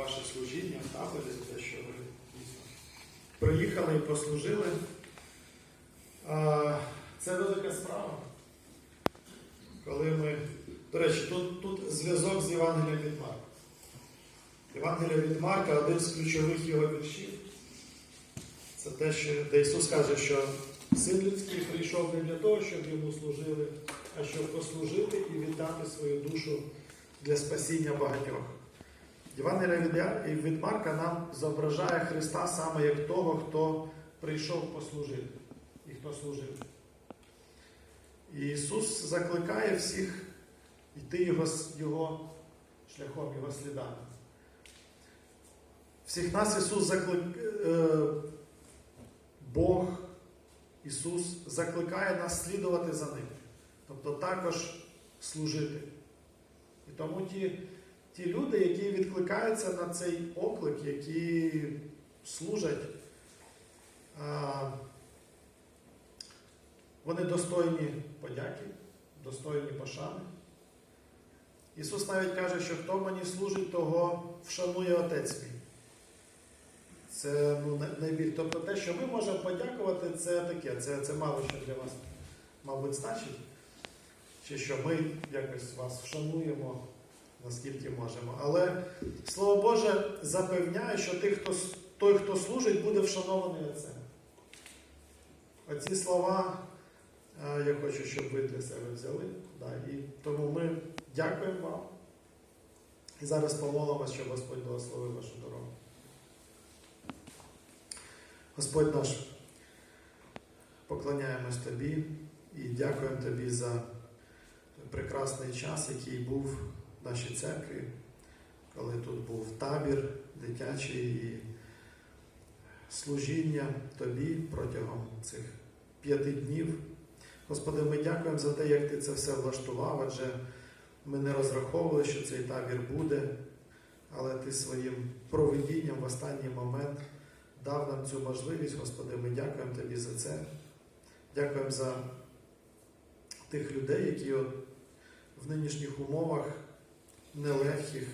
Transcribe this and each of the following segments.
ваше служіння в таборі, за те, що ви приїхали і послужили. Це велика справа. Коли ми. До речі, тут, тут зв'язок з Євангелієм від Марка. Євангелія від Марка один з ключових його віршів. Це те, що, де Ісус каже, що син людський прийшов не для того, щоб йому служили, а щоб послужити і віддати свою душу для спасіння багатьох. Євангелія від, Марка нам зображає Христа саме як того, хто прийшов послужити і хто служив. І Ісус закликає всіх йти його, його шляхом, його слідами. Всіх нас Ісус закликає, Бог, Ісус закликає нас слідувати за Ним. Тобто також служити. І тому ті, ті люди, які відкликаються на цей оклик, які служать, вони достойні подяки, достойні пошани. Ісус навіть каже, що хто мені служить, того вшанує Отець мій. Це ну, най- найбільш. Тобто те, що ми можемо подякувати, це таке, це, це мало що для вас, мабуть, значить. Чи що ми якось вас вшануємо, наскільки можемо. Але Слово Боже запевняє, що тих, хто, той, хто служить, буде вшанований Отцем. Оці слова е, я хочу, щоб ви для себе взяли. І тому ми дякуємо вам. І зараз помолимося, щоб Господь благословив вашу дорогу. Господь наш, поклоняємось Тобі і дякуємо Тобі за прекрасний час, який був нашій церкві, коли тут був табір дитячий і служіння Тобі протягом цих п'яти днів. Господи, ми дякуємо за те, як Ти це все влаштував, адже ми не розраховували, що цей табір буде, але Ти своїм проведінням в останній момент дав нам цю можливість, Господи, ми дякуємо Тобі за це. Дякуємо за тих людей, які в нинішніх умовах нелегких,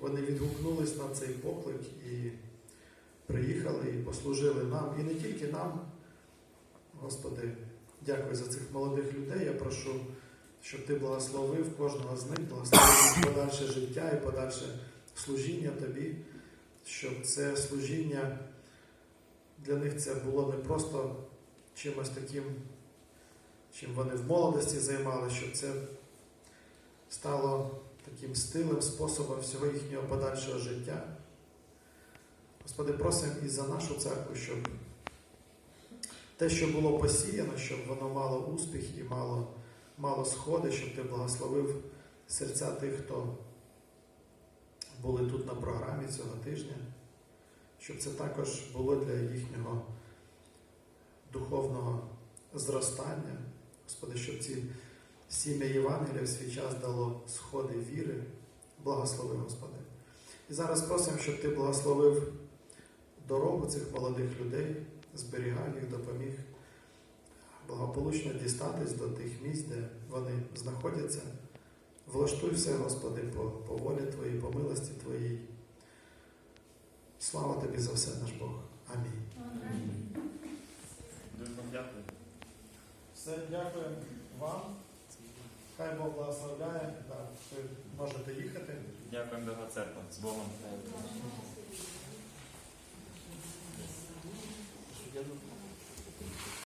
вони відгукнулись на цей поклик і приїхали і послужили нам. І не тільки нам, Господи, дякую за цих молодих людей. Я прошу, щоб Ти благословив кожного з них, благословив подальше життя і подальше служіння Тобі щоб це служіння для них це було не просто чимось таким, чим вони в молодості займалися, щоб це стало таким стилем, способом всього їхнього подальшого життя. Господи, просимо і за нашу церкву, щоб те, що було посіяно, щоб воно мало успіх і мало, мало сходи, щоб ти благословив серця тих, хто були тут на програмі цього тижня, щоб це також було для їхнього духовного зростання. Господи, щоб ці сім'я Євангелія в свій час дало сходи віри. Благослови, Господи. І зараз просимо, щоб Ти благословив дорогу цих молодих людей, зберігав їх, допоміг благополучно дістатись до тих місць, де вони знаходяться. Влаштуй все, Господи, по, по волі Твоїй, по милості Твоїй. Слава Тобі за все, наш Бог. Амінь. Дуже вам дякую. Все, дякую вам. Хай Бог благословляє. Да, ви можете їхати. Дякуємо Бога церква. З Богом.